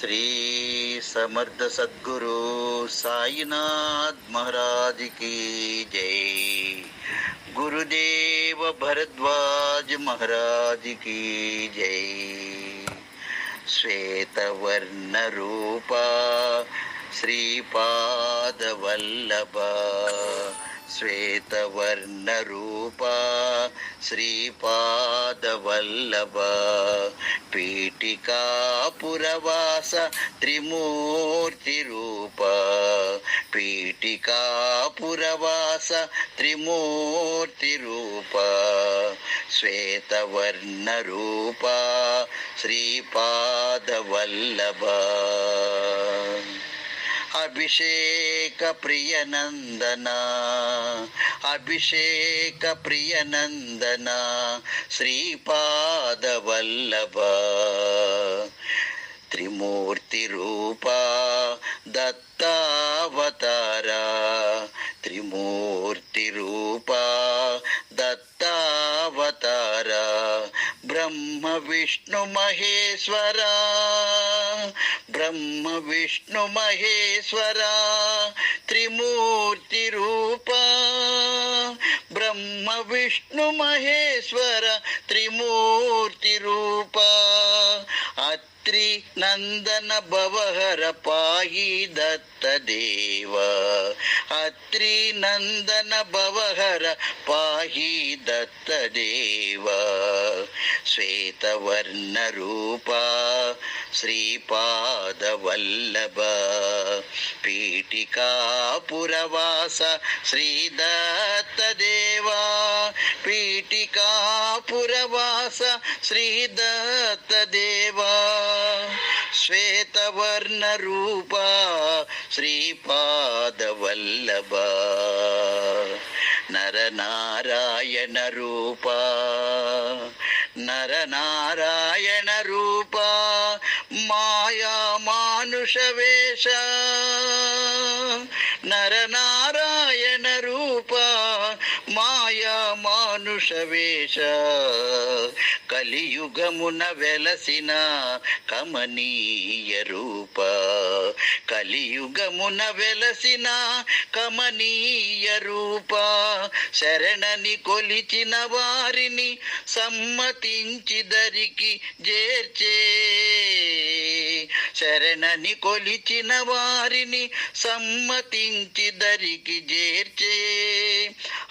श्री समर्थ सद्गुरु साईनाथ महाराज की जय। गुरुदेव भरद्वाज महाराज की जय। श्वेतवर्ण रूपा श्रीपादवल्लभा శ్వేతవర్ణరూపా శ్రీపాదవల్లభ పీఠికాపురవాస త్రిమూర్తిరూప పీఠికాపురవాస త్రిమూర్తిరూప శ్వేతవర్ణరూపా శ్రీపాదవల్లభ. అభిషేక ప్రియనందన అభిషేక ప్రియనందన శ్రీపాదవల్లభ. త్రిమూర్తి రూపా దత్తావతారా త్రిమూర్తి రూపా దత్తావతారా. బ్రహ్మ విష్ణు మహేశ్వరా బ్రహ్మ విష్ణు మహేశ్వర త్రిమూర్తి రూప బ్రహ్మ విష్ణు మహేశ్వర త్రిమూర్తి రూప అత్రి నందన భవహర పాహి దత్తదేవ అత్రి నందన భవహర పాహి దత్తదేవ శ్వేతవర్ణ రూప శ్రీపాదవల్లభ పీఠికాపురవాస శ్రీదత్తదేవ పీఠికాపురవాస శ్రీదత్తదేవ శ్వేతవర్ణ రూప శ్రీపాదవల్లభ నరనారాయణ రూప నరనారాయణ రూప మాయా మానుష వేష. నరనారాయణ రూప మాయా మానుష వేష. కలియుగమున వెలసిన కమనీయ రూప. కలియుగమున వెలసిన కమనీయ రూప. శరణని కొలిచిన వారిని సమ్మతించి దరికి చేర్చే శరణని కొలిచిన వారిని సమ్మతించి దరికి చేర్చే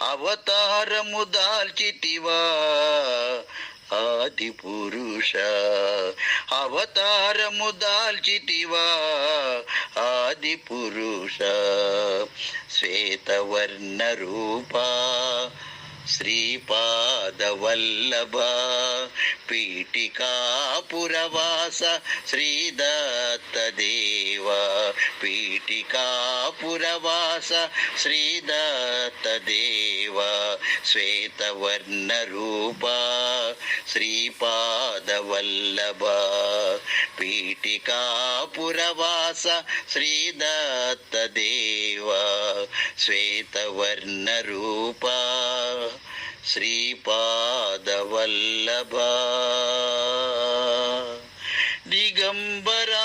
అవతారము దాల్చితివా ఆది పురుష. అవతారము దాల్చితివా ఆది పురుష. శ్వేతవర్ణ రూపా శ్రీపాదవల్లభ పీఠికాపురవాస శ్రీదత్తదేవ. పీఠికాపురవాస శ్రీదత్తదేవ శ్వేతవర్ణ రూప శ్రీపాదవల్లభ పీఠికాపురవాస శ్రీదత్తదేవ శ్వేతవర్ణ రూప శ్రీపాదవల్లభ దిగంబరా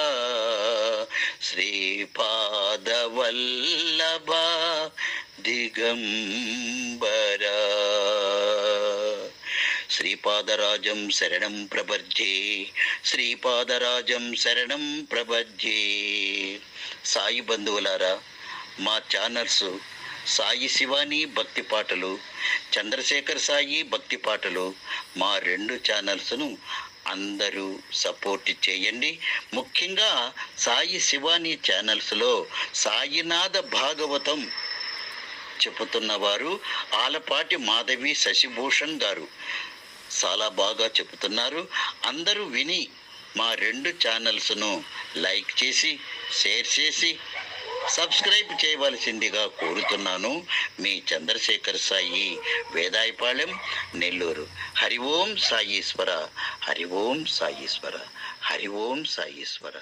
శ్రీపాదవల్లభ దిగంబరా శ్రీపాదరాజం శరణం ప్రపద్యే శ్రీపాదరాజం శరణం ప్రపద్యే సాయి బంధువులారా మా ఛానల్స్ సాయి శివాని భక్తి పాటలు చంద్రశేఖర్ సాయి భక్తి పాటలు మా రెండు ఛానల్స్ను అందరూ సపోర్ట్ చేయండి. ముఖ్యంగా సాయి శివాని ఛానల్స్లో సాయినాథ భాగవతం చెబుతున్నవారు ఆలపాటి మాధవి శశిభూషణ్ గారు చాలా బాగా చెబుతున్నారు. అందరూ విని మా రెండు ఛానల్స్ను లైక్ చేసి షేర్ చేసి సబ్స్క్రైబ్ చేయవలసిందిగా కోరుతున్నాను మీ చంద్రశేఖర్ సాయి వేదాయపాళెం నెల్లూరు. హరి ఓం సాయీశ్వర హరి ఓం సాయీశ్వర హరి ఓం సాయీశ్వర